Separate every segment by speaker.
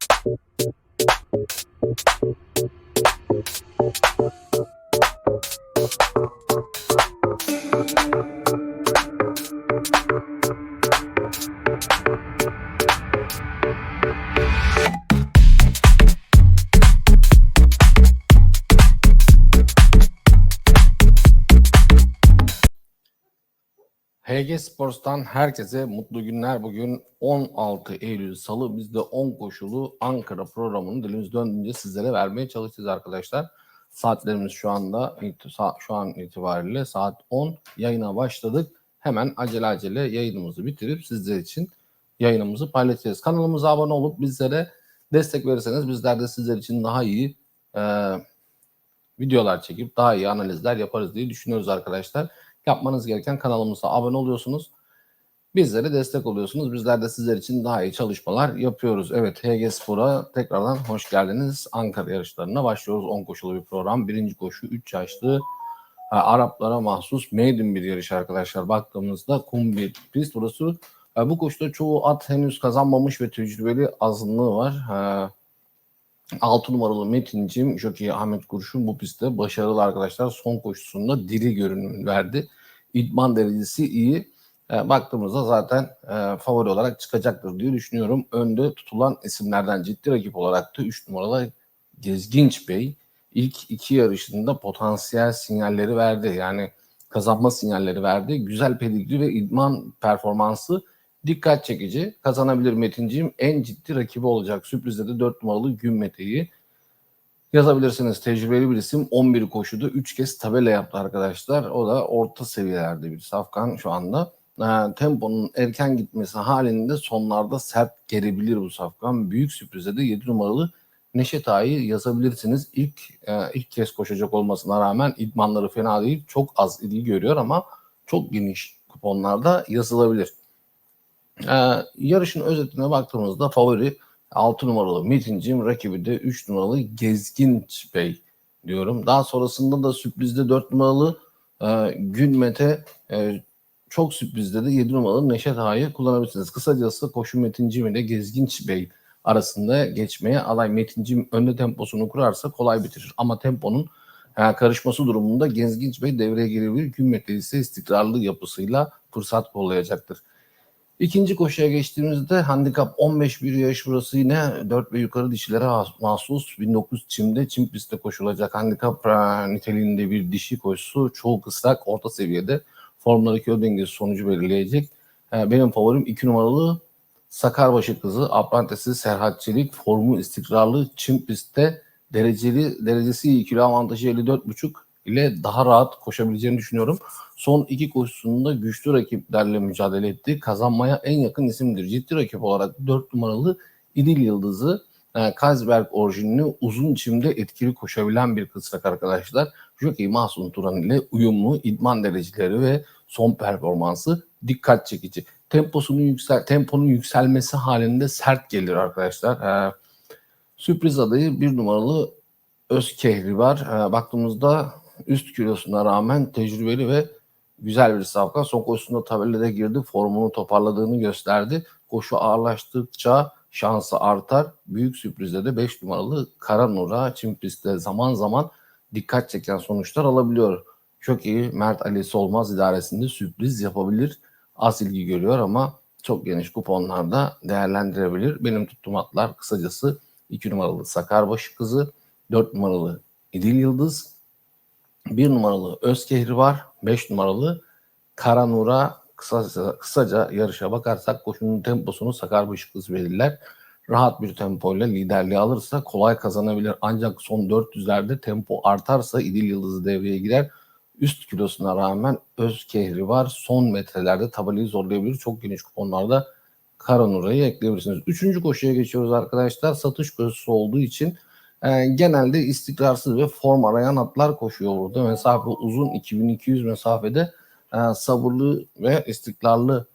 Speaker 1: Thank you. HG Sports'tan herkese mutlu günler. Bugün 16 Eylül Salı. Biz de 10 koşulu Ankara programını dilimiz döndüğünce sizlere vermeye çalışacağız arkadaşlar. Saatlerimiz şu anda şu an itibariyle saat 10 yayına başladık. Hemen acele acele yayınımızı bitirip sizler için yayınımızı paylaşacağız. Kanalımıza abone olup bizlere destek verirseniz bizler de sizler için daha iyi e, videolar çekip daha iyi analizler yaparız diye düşünüyoruz arkadaşlar. Yapmanız gereken kanalımıza abone oluyorsunuz. Bizlere destek oluyorsunuz. Bizler de sizler için daha iyi çalışmalar yapıyoruz. Evet HG Spor'a tekrardan hoş geldiniz. Ankara yarışlarına başlıyoruz. 10 koşulu bir program. Birinci koşu 3 yaşlı ha, Araplara mahsus maiden bir yarış arkadaşlar. Baktığımızda kum bir pist. Burası ha, bu koşuda çoğu at henüz kazanmamış ve tecrübeli azınlığı var. Ha, 6 numaralı Metincim Jockey Ahmet Kurşun bu pistte başarılı arkadaşlar. Son koşusunda diri görünüm verdi. İdman derecesi iyi. E, baktığımızda zaten e, favori olarak çıkacaktır diye düşünüyorum. Önde tutulan isimlerden ciddi rakip olarak da 3 numaralı Gezginç Bey ilk iki yarışında potansiyel sinyalleri verdi. Yani kazanma sinyalleri verdi. Güzel pedigri ve idman performansı dikkat çekici. Kazanabilir Metinciğim. En ciddi rakibi olacak. Sürprizde de 4 numaralı Gün Mete'yi yazabilirsiniz. Tecrübeli bir isim. 11 koşuda 3 kez tabela yaptı arkadaşlar. O da orta seviyelerde bir safkan şu anda. E, temponun erken gitmesi halinde sonlarda sert gelebilir bu safkan. Büyük sürprize de 7 numaralı Neşet Ağa'yı yazabilirsiniz. İlk e, ilk kez koşacak olmasına rağmen idmanları fena değil. Çok az ilgi görüyor ama çok geniş kuponlarda yazılabilir. Ee, yarışın özetine baktığımızda favori 6 numaralı Metincim, rakibi de 3 numaralı Gezginç Bey diyorum. Daha sonrasında da sürprizde 4 numaralı e, Gün Mete e, çok sürprizde de 7 numaralı Neşet Ağa'yı kullanabilirsiniz. Kısacası koşu Metincim ile Gezginç Bey arasında geçmeye alay Metincim önde temposunu kurarsa kolay bitirir. Ama temponun e, karışması durumunda Gezginç Bey devreye girebilir. Mete ise istikrarlı yapısıyla fırsat kollayacaktır. İkinci koşuya geçtiğimizde handikap 15 bir yarış burası. Yine 4 ve yukarı dişilere mahsus 1900 çimde çim pistte koşulacak handikap niteliğinde bir dişi koşusu. Çoğu kısrak orta seviyede. Formları kilo dengesi sonucu belirleyecek. E, benim favorim 2 numaralı Sakarbaşı kızı Aprantesi Serhat Çelik formu istikrarlı çim pistte. Dereceli derecesi iyi kilo avantajı 54,5 ile daha rahat koşabileceğini düşünüyorum. Son iki koşusunda güçlü rakiplerle mücadele etti. Kazanmaya en yakın isimdir. Ciddi rakip olarak 4 numaralı İdil Yıldız'ı e, Kazberg orijinli uzun çimde etkili koşabilen bir kısrak arkadaşlar. Jockey Mahsun Turan ile uyumlu idman dereceleri ve son performansı dikkat çekici. Temposunu yüksel, temponun yükselmesi halinde sert gelir arkadaşlar. Ee, sürpriz adayı bir numaralı Özkehri var. Ee, baktığımızda üst kilosuna rağmen tecrübeli ve güzel bir safkan. Son koşusunda tabelada girdi. Formunu toparladığını gösterdi. Koşu ağırlaştıkça şansı artar. Büyük sürprizde de 5 numaralı Karanura çim pistte zaman zaman dikkat çeken sonuçlar alabiliyor. Çok iyi Mert Ali Solmaz idaresinde sürpriz yapabilir. Az ilgi görüyor ama çok geniş kuponlarda değerlendirebilir. Benim tuttuğum atlar kısacası 2 numaralı Sakarbaşı kızı, 4 numaralı İdil Yıldız, 1 numaralı Özkehri var. 5 numaralı Karanura kısaca, kısaca yarışa bakarsak koşunun temposunu Sakar Bışıklısı belirler. Rahat bir tempoyla liderliği alırsa kolay kazanabilir. Ancak son 400'lerde tempo artarsa İdil Yıldızı devreye girer. Üst kilosuna rağmen Özkehri var. Son metrelerde tabelayı zorlayabilir. Çok geniş kuponlarda Karanura'yı ekleyebilirsiniz. Üçüncü koşuya geçiyoruz arkadaşlar. Satış koşusu olduğu için e, genelde istikrarsız ve form arayan atlar koşuyor burada. Mesafe uzun 2200 mesafede e, sabırlı ve istikrarlı.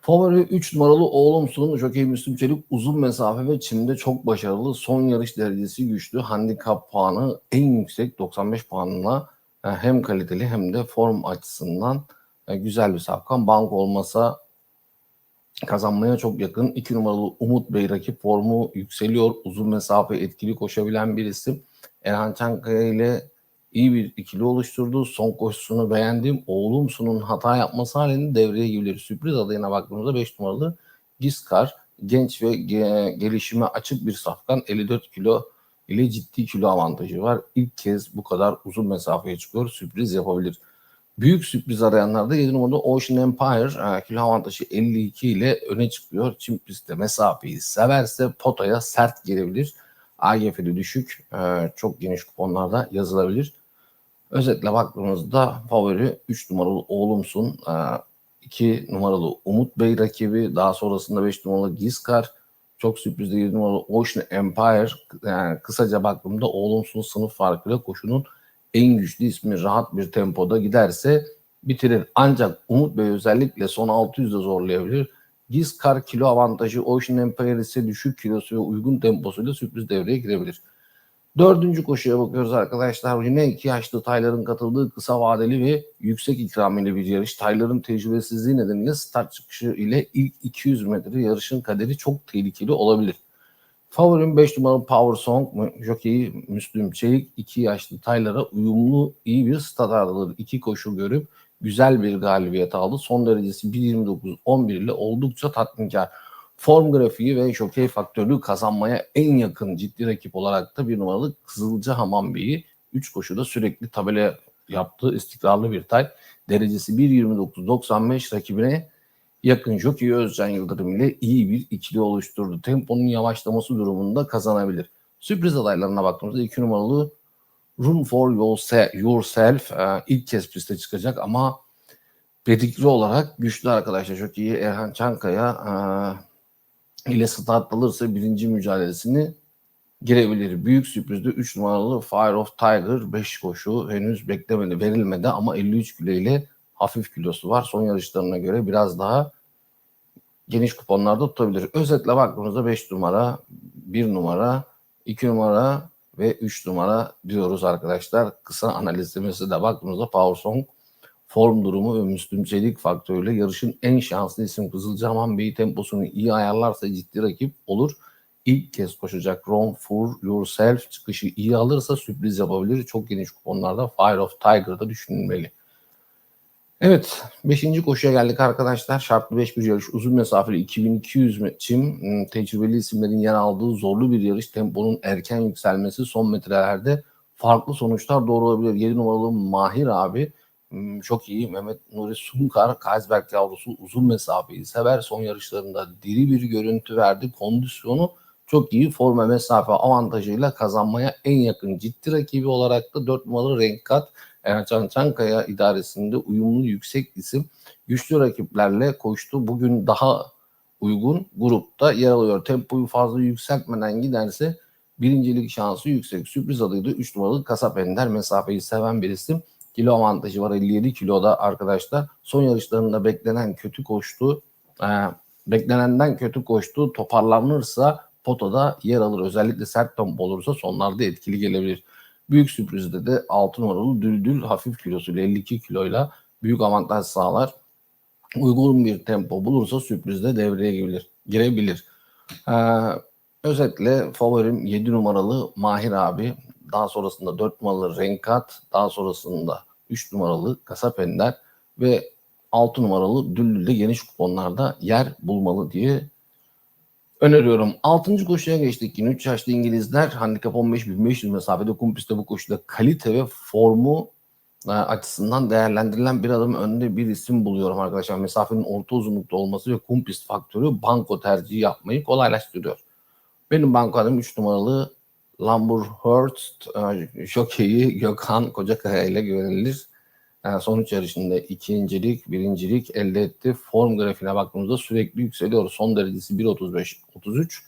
Speaker 1: Favori 3 numaralı oğlumsun. Jockey Müslüm Çelik uzun mesafe ve çimde çok başarılı. Son yarış derecesi güçlü. Handikap puanı en yüksek 95 puanla e, hem kaliteli hem de form açısından e, güzel bir safkan. Bank olmasa kazanmaya çok yakın. 2 numaralı Umut Bey rakip formu yükseliyor. Uzun mesafe etkili koşabilen bir isim. Erhan Çankaya ile iyi bir ikili oluşturdu. Son koşusunu beğendim. Oğlumsunun hata yapması halinde devreye gibilir. Sürpriz adayına baktığımızda 5 numaralı Giskar genç ve ge- gelişime açık bir safkan 54 kilo ile ciddi kilo avantajı var. İlk kez bu kadar uzun mesafeye çıkıyor. Sürpriz yapabilir. Büyük sürpriz arayanlarda 7 numarada Ocean Empire e, kilo avantajı 52 ile öne çıkıyor. Çim pistte mesafeyi severse potaya sert girebilir. AGF'de düşük, e, çok geniş kuponlarda yazılabilir. Özetle baktığımızda favori 3 numaralı Oğlumsun, 2 numaralı Umut Bey rakibi, daha sonrasında 5 numaralı Gizkar, çok sürprizli 7 numaralı Ocean Empire. Yani kısaca baktığımda Oğlumsun sınıf farkıyla koşunun en güçlü ismi rahat bir tempoda giderse bitirir. Ancak Umut Bey özellikle son 600'de zorlayabilir. Gizkar kilo avantajı Ocean Empire ise düşük kilosu ve uygun temposuyla sürpriz devreye girebilir. Dördüncü koşuya bakıyoruz arkadaşlar. Yine iki yaşlı Taylar'ın katıldığı kısa vadeli ve yüksek ikramıyla bir yarış. Taylar'ın tecrübesizliği nedeniyle start çıkışı ile ilk 200 metre yarışın kaderi çok tehlikeli olabilir. Favorim 5 numaralı Power Song, jokeyi Müslüm Çelik, 2 yaşlı Taylar'a uyumlu iyi bir stat araları. iki koşu görüp güzel bir galibiyet aldı. Son derecesi 1.29-11 ile oldukça tatminkar. Form grafiği ve jokey faktörü kazanmaya en yakın ciddi rakip olarak da bir numaralı Kızılca Hamam Bey'i 3 koşuda sürekli tabela yaptığı istikrarlı bir tay. Derecesi 1.29-95 rakibine yakın jockey Özcan Yıldırım ile iyi bir ikili oluşturdu. Temponun yavaşlaması durumunda kazanabilir. Sürpriz adaylarına baktığımızda 2 numaralı Run for Yourself e, ilk kez piste çıkacak ama pedikri olarak güçlü arkadaşlar çok iyi. Erhan Çankaya e, ile start alırsa birinci mücadelesini girebilir. Büyük sürprizde 3 numaralı Fire of Tiger 5 koşu henüz beklemedi verilmedi ama 53 kilo ile hafif kilosu var. Son yarışlarına göre biraz daha geniş kuponlarda tutabilir. Özetle baktığımızda 5 numara, 1 numara, 2 numara ve 3 numara diyoruz arkadaşlar. Kısa analizlemesi de baktığımızda Powersong form durumu ve Müslüm Çelik faktörüyle yarışın en şanslı isim Kızılcahamam Bey temposunu iyi ayarlarsa ciddi rakip olur. İlk kez koşacak Run for Yourself çıkışı iyi alırsa sürpriz yapabilir. Çok geniş kuponlarda Fire of Tiger'da düşünülmeli. Evet, 5. koşuya geldik arkadaşlar. Şartlı 5 bir yarış, uzun mesafeli 2200 çim, hmm, tecrübeli isimlerin yer aldığı zorlu bir yarış. Temponun erken yükselmesi son metrelerde farklı sonuçlar doğurabilir. 7 numaralı Mahir abi hmm, çok iyi. Mehmet Nuri Sunkar, Kaysberg yavrusu uzun mesafeyi sever. Son yarışlarında diri bir görüntü verdi. Kondisyonu çok iyi forma mesafe avantajıyla kazanmaya en yakın ciddi rakibi olarak da 4 numaralı Renkat Ercan Çankaya idaresinde uyumlu yüksek isim güçlü rakiplerle koştu. Bugün daha uygun grupta yer alıyor. Tempoyu fazla yükseltmeden giderse birincilik şansı yüksek. Sürpriz adıydı 3 numaralı Kasap Ender mesafeyi seven bir isim. Kilo avantajı var 57 kiloda arkadaşlar. Son yarışlarında beklenen kötü koştu. Ee, beklenenden kötü koştu. Toparlanırsa potada yer alır. Özellikle sert tempo olursa sonlarda etkili gelebilir. Büyük sürprizde de 6 numaralı Düldül hafif kilosuyla 52 kiloyla büyük avantaj sağlar. Uygun bir tempo bulursa sürprizde devreye girebilir. girebilir. Ee, özetle favorim 7 numaralı Mahir abi. Daha sonrasında 4 numaralı Renkat. Daha sonrasında 3 numaralı Kasap Ender ve 6 numaralı Düldül'de geniş kuponlarda yer bulmalı diye öneriyorum. 6. koşuya geçtik yine 3 yaşlı İngilizler handikap 15.500 mesafede kum pistte bu koşuda kalite ve formu e, açısından değerlendirilen bir adım önde bir isim buluyorum arkadaşlar. Mesafenin orta uzunlukta olması ve kum pist faktörü banko tercihi yapmayı kolaylaştırıyor. Benim banko adım 3 numaralı Lambur Hurst, e, jokeyi Gökhan Kocakaya ile güvenilir. Sonuç yarışında ikincilik, birincilik elde etti. Form grafiğine baktığımızda sürekli yükseliyor. Son derecesi 1.35-33.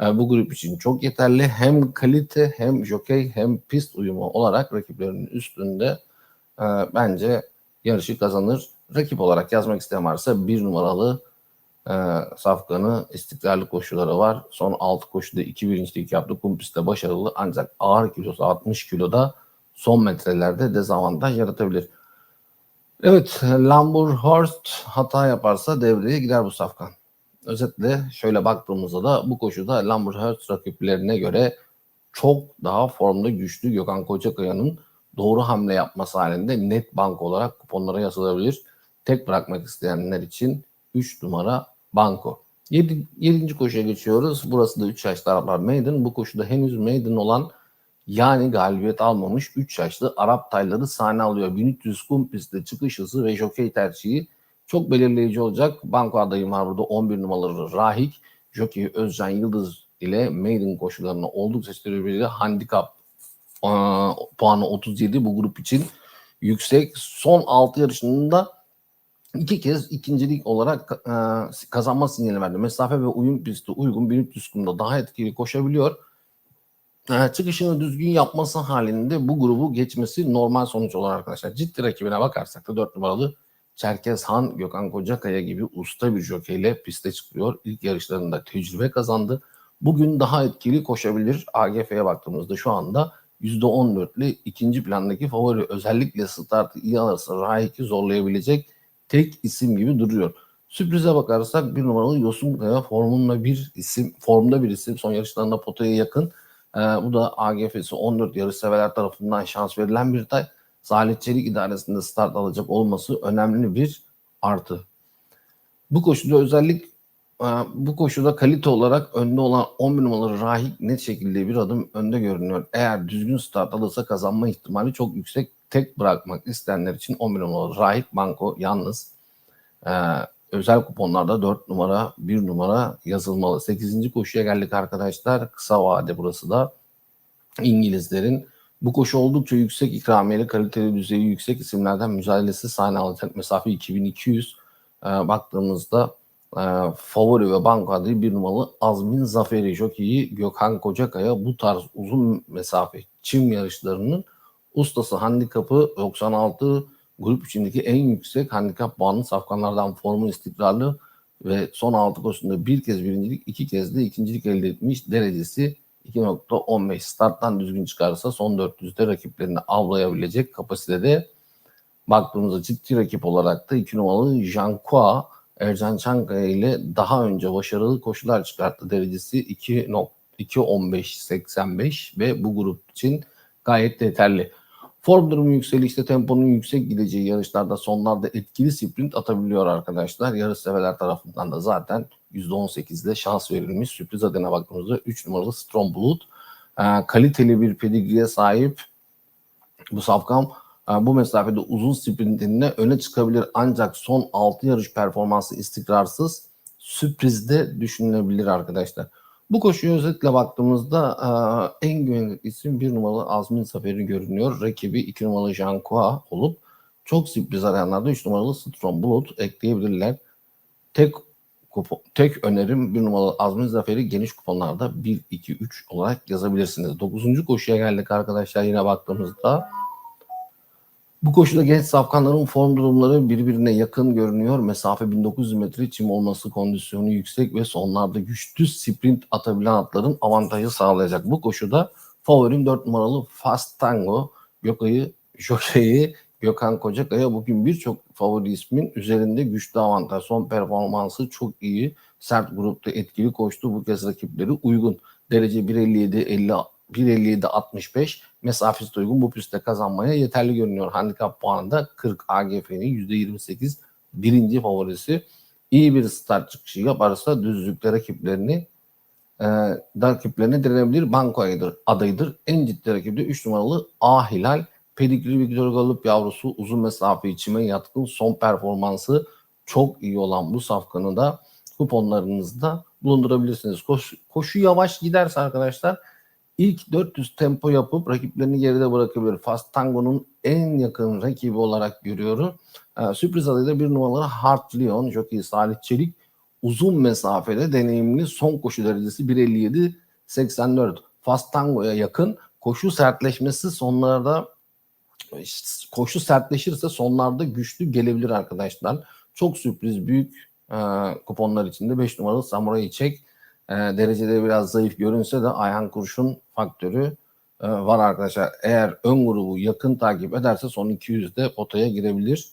Speaker 1: Yani bu grup için çok yeterli. Hem kalite hem jokey hem pist uyumu olarak rakiplerinin üstünde e, bence yarışı kazanır. Rakip olarak yazmak isteyen varsa bir numaralı e, Safkan'ı istikrarlı koşuları var. Son 6 koşuda 2 birincilik yaptı. Kum pistte başarılı ancak ağır kilosu 60 kiloda son metrelerde dezavantaj yaratabilir. Evet, Lambur Horst hata yaparsa devreye girer bu safkan. özetle şöyle baktığımızda da bu koşuda Lambert Hurst rakiplerine göre çok daha formda güçlü Gökhan Kocakaya'nın doğru hamle yapması halinde net bank olarak kuponlara yazılabilir. Tek bırakmak isteyenler için 3 numara banko. 7. 7. koşuya geçiyoruz. Burası da 3 yaşlı Araplar Maiden. Bu koşuda henüz Maiden olan yani galibiyet almamış 3 yaşlı Arap tayları sahne alıyor. 1300 kum pistte çıkış hızı ve jokey tercihi çok belirleyici olacak. Banko adayım var burada 11 numaralı Rahik. Jockey Özcan Yıldız ile Maiden koşularını oldukça sürdürülebilir. Handikap e, puanı 37 bu grup için yüksek. Son 6 yarışında iki kez ikincilik olarak e, kazanma sinyali verdi. Mesafe ve uyum pisti uygun 1300 kumda daha etkili koşabiliyor. E, çıkışını düzgün yapması halinde bu grubu geçmesi normal sonuç olur arkadaşlar. Ciddi rakibine bakarsak da 4 numaralı Çerkez Han Gökhan Kocakaya gibi usta bir jokeyle piste çıkıyor. İlk yarışlarında tecrübe kazandı. Bugün daha etkili koşabilir. AGF'ye baktığımızda şu anda %14'lü ikinci plandaki favori özellikle startı iyi alırsa Rahik'i zorlayabilecek tek isim gibi duruyor. Sürprize bakarsak bir numaralı Yosun Kaya formunda bir isim, formda bir isim. Son yarışlarında potaya yakın. Ee, bu da AGF'si 14 yarış severler tarafından şans verilen bir tay. Salih Çelik idaresinde start alacak olması önemli bir artı. Bu koşuda özellik e, bu koşuda kalite olarak önde olan 11 numaralı Rahik net şekilde bir adım önde görünüyor. Eğer düzgün start alırsa kazanma ihtimali çok yüksek. Tek bırakmak isteyenler için 11 numaralı Rahik Banko yalnız. Ee, özel kuponlarda 4 numara 1 numara yazılmalı. 8. koşuya geldik arkadaşlar. Kısa vade burası da. İngilizlerin bu koşu oldukça yüksek ikramiyeli kaliteli düzeyi yüksek isimlerden mücadelesi sahne alacak mesafe 2200. Ee, baktığımızda e, favori ve banko adayı bir numaralı Azmin Zaferi jokeyi Gökhan Kocakaya bu tarz uzun mesafe çim yarışlarının ustası handikapı 96 grup içindeki en yüksek handikap puanı safkanlardan formu istikrarlı ve son 6 koşusunda bir kez birincilik iki kez de ikincilik elde etmiş derecesi 2.15 starttan düzgün çıkarsa son 400'de rakiplerini avlayabilecek kapasitede baktığımızda ciddi rakip olarak da 2 numaralı Jankua Ercan Çankaya ile daha önce başarılı koşular çıkarttı. Derecesi 2.15-85 ve bu grup için gayet yeterli. Form durumu yükselişte temponun yüksek gideceği yarışlarda sonlarda etkili sprint atabiliyor arkadaşlar. Yarış severler tarafından da zaten %18'de şans verilmiş. Sürpriz adına baktığımızda 3 numaralı Strong Blood. E, kaliteli bir pedigriye sahip bu safkan e, bu mesafede uzun sprintinde öne çıkabilir ancak son 6 yarış performansı istikrarsız sürprizde düşünülebilir arkadaşlar. Bu koşuyu özetle baktığımızda e, en güvenilir isim bir numaralı Azmin Saferi görünüyor. Rakibi iki numaralı Jean Kua olup çok sürpriz arayanlarda üç numaralı Strong Blood ekleyebilirler. Tek kupon, tek önerim bir numaralı Azmin Zaferi geniş kuponlarda 1, 2, 3 olarak yazabilirsiniz. 9. koşuya geldik arkadaşlar yine baktığımızda bu koşuda genç safkanların form durumları birbirine yakın görünüyor. Mesafe 1900 metre çim olması kondisyonu yüksek ve sonlarda güçlü sprint atabilen atların avantajı sağlayacak. Bu koşuda favorim 4 numaralı Fast Tango Gökay'ı Jockey'i Gökhan Kocakaya bugün birçok favori ismin üzerinde güçlü avantaj. Son performansı çok iyi. Sert grupta etkili koştu. Bu kez rakipleri uygun. Derece 1.57 50 1.57 65 mesafesi uygun bu pistte kazanmaya yeterli görünüyor. Handikap puanında 40 AGF'nin %28 birinci favorisi. İyi bir start çıkışı yaparsa düzlükte rakiplerini e, rakiplerine direnebilir. Banko adayıdır. En ciddi rakibi de 3 numaralı A Hilal. Pedigri Victor Gallup yavrusu uzun mesafe içime yatkın son performansı çok iyi olan bu safkanı da kuponlarınızda bulundurabilirsiniz. Koş, koşu yavaş giderse arkadaşlar ilk 400 tempo yapıp rakiplerini geride bırakabilir. Fast Tango'nun en yakın rakibi olarak görüyorum. Ee, sürpriz adıyla bir numaralı Hart Leon, jockey Salih Çelik uzun mesafede deneyimli son koşu derecesi 1.57-84. Fast Tango'ya yakın koşu sertleşmesi sonlarda koşu sertleşirse sonlarda güçlü gelebilir arkadaşlar. Çok sürpriz büyük e, kuponlar içinde 5 numaralı Samurai Çek e, derecede biraz zayıf görünse de Ayhan Kurşun faktörü e, var arkadaşlar. Eğer ön grubu yakın takip ederse son 200'de potaya girebilir.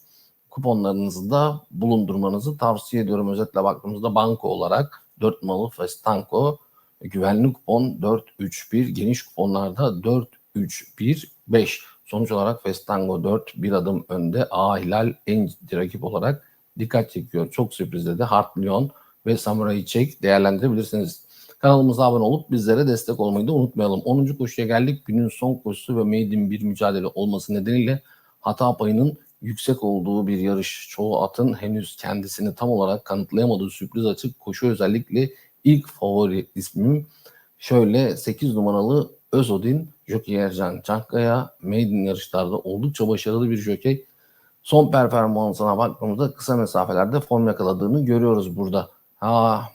Speaker 1: kuponlarınızı da bulundurmanızı tavsiye ediyorum. Özetle baktığımızda banko olarak 4 numaralı Festanko güvenli kupon 4-3-1 geniş kuponlarda 4-3-1-5 sonuç olarak Festango 4 bir adım önde A Hilal en ciddi rakip olarak dikkat çekiyor. Çok sürprizde de Hart Lyon ve Samurai Çek değerlendirebilirsiniz. Kanalımıza abone olup bizlere destek olmayı da unutmayalım. 10. koşuya geldik. Günün son koşusu ve maiden bir mücadele olması nedeniyle hata payının yüksek olduğu bir yarış. Çoğu atın henüz kendisini tam olarak kanıtlayamadığı sürpriz açık koşu özellikle ilk favori ismim şöyle 8 numaralı Özodin Jockey Ercan Çankaya maiden yarışlarda oldukça başarılı bir jockey. Son performansına baktığımızda kısa mesafelerde form yakaladığını görüyoruz burada. Ha,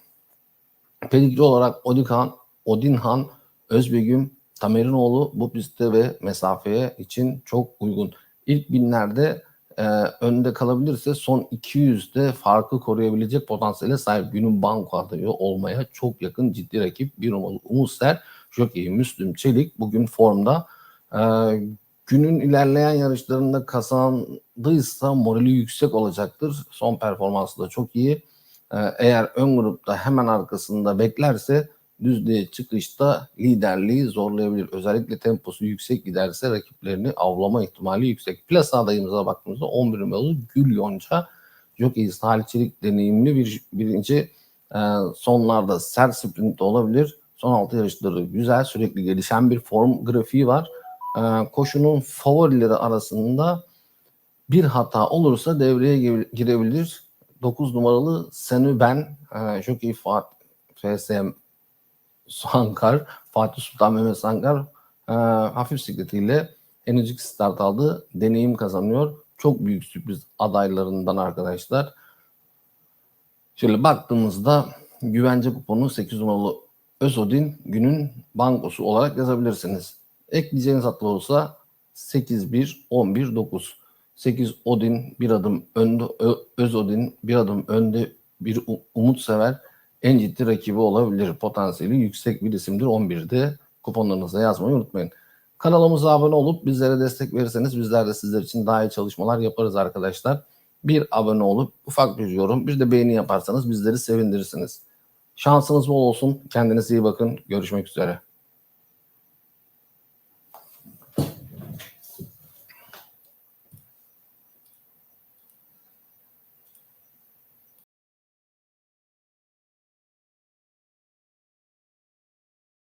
Speaker 1: Pedigri olarak Odinhan, Odinhan Özbegüm Tamerinoğlu bu pistte ve mesafeye için çok uygun. İlk binlerde e, önde kalabilirse son 200'de farkı koruyabilecek potansiyele sahip günün banko adayı olmaya çok yakın ciddi rakip bir numaralı Umut Ser, Jockey Müslüm Çelik bugün formda. E, günün ilerleyen yarışlarında kazandıysa morali yüksek olacaktır. Son performansı da çok iyi. Ee, eğer ön grupta hemen arkasında beklerse düzlüğe çıkışta liderliği zorlayabilir. Özellikle temposu yüksek giderse rakiplerini avlama ihtimali yüksek. Plasa adayımıza baktığımızda 11 numaralı Gül Yonca Jockey Salih Çelik deneyimli bir birinci e, sonlarda sert sprint olabilir. Son altı yarışları güzel sürekli gelişen bir form grafiği var. E, koşunun favorileri arasında bir hata olursa devreye girebilir. 9 numaralı Senü Ben, e, iyi Fatih FSM Sankar, Fatih Sultan Mehmet Sankar e, hafif sikletiyle ilk start aldı. Deneyim kazanıyor. Çok büyük sürpriz adaylarından arkadaşlar. Şöyle baktığımızda güvence kuponu 8 numaralı Özodin günün bankosu olarak yazabilirsiniz. Ekleyeceğiniz hatlar olsa 8-1-11-9. 8 Odin bir adım önde, Öz Odin bir adım önde bir umut sever en ciddi rakibi olabilir. Potansiyeli yüksek bir isimdir 11'de. Kuponlarınıza yazmayı unutmayın. Kanalımıza abone olup bizlere destek verirseniz bizler de sizler için daha iyi çalışmalar yaparız arkadaşlar. Bir abone olup ufak bir yorum bir de beğeni yaparsanız bizleri sevindirirsiniz. Şansınız bol olsun. Kendinize iyi bakın. Görüşmek üzere.